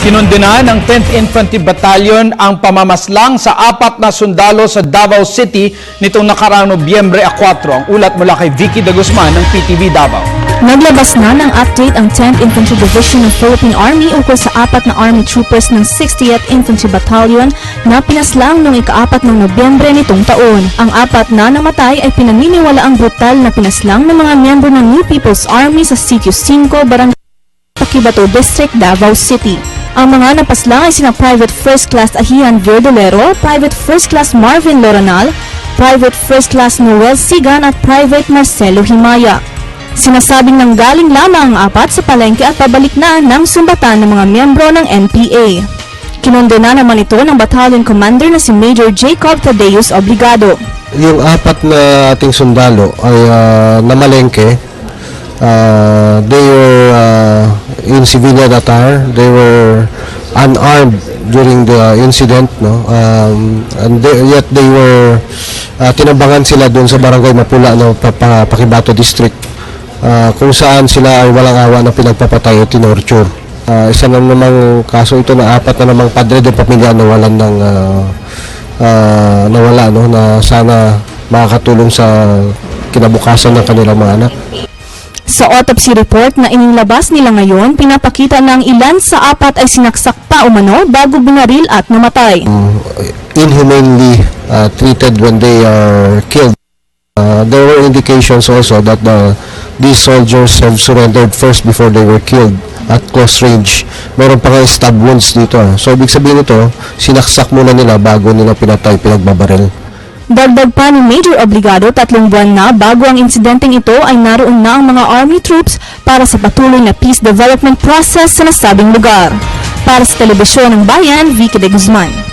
Kinundina ng 10th Infantry Battalion ang pamamaslang sa apat na sundalo sa Davao City nitong nakaraang Nobyembre 4. Ang ulat mula kay Vicky De Guzman ng PTV Davao. Naglabas na ng update ang 10th Infantry Division ng Philippine Army ukol sa apat na Army troopers ng 60th Infantry Battalion na pinaslang noong ikaapat ng Nobyembre nitong taon. Ang apat na namatay ay pinaniniwala ang brutal na pinaslang ng mga miyembro ng New People's Army sa Sitio 5, Barangay Paquibato District, Davao City. Ang mga napaslang ay sina Private First Class Ahian Verdolero, Private First Class Marvin Loranal, Private First Class Noel Sigan at Private Marcelo Himaya. Sinasabing nanggaling lamang ang apat sa palengke at pabalik na ng sumbatan ng mga miyembro ng NPA. Kinondena naman ito ng battalion commander na si Major Jacob Tadeus Obligado. Yung apat na ating sundalo ay ah, namalengke. Ah, they were ah, in civilian attire. They were unarmed during the incident, no? Um, and they- yet they were ah, tinabangan sila doon sa barangay Mapula, no, pa, pa- Pakibato District, ah, kung saan sila ay walang awa na pinagpapatay o tinorture. Ah, isa na namang kaso ito na apat na namang padre de pamilya nawalan ng ah, ah, nawala no na sana makakatulong sa kinabukasan ng kanilang mga anak. Sa autopsy report na inilabas nila ngayon, pinapakita na ang ilan sa apat ay sinaksak pa umano bago binaril at namatay. inhumanely uh, treated when they are killed. Uh, there were indications also that the, these soldiers have surrendered first before they were killed at close range. Meron pa nga stab wounds dito. ah. So, ibig sabihin ito, sinaksak muna nila bago nila pinatay, pinagbabaril. Dagdag pa ni Major Obligado tatlong buwan na bago ang insidenteng ito ay naroon na ang mga army troops para sa patuloy na peace development process sa nasabing lugar. Para sa Telebisyon ng Bayan, Vicky de Guzman.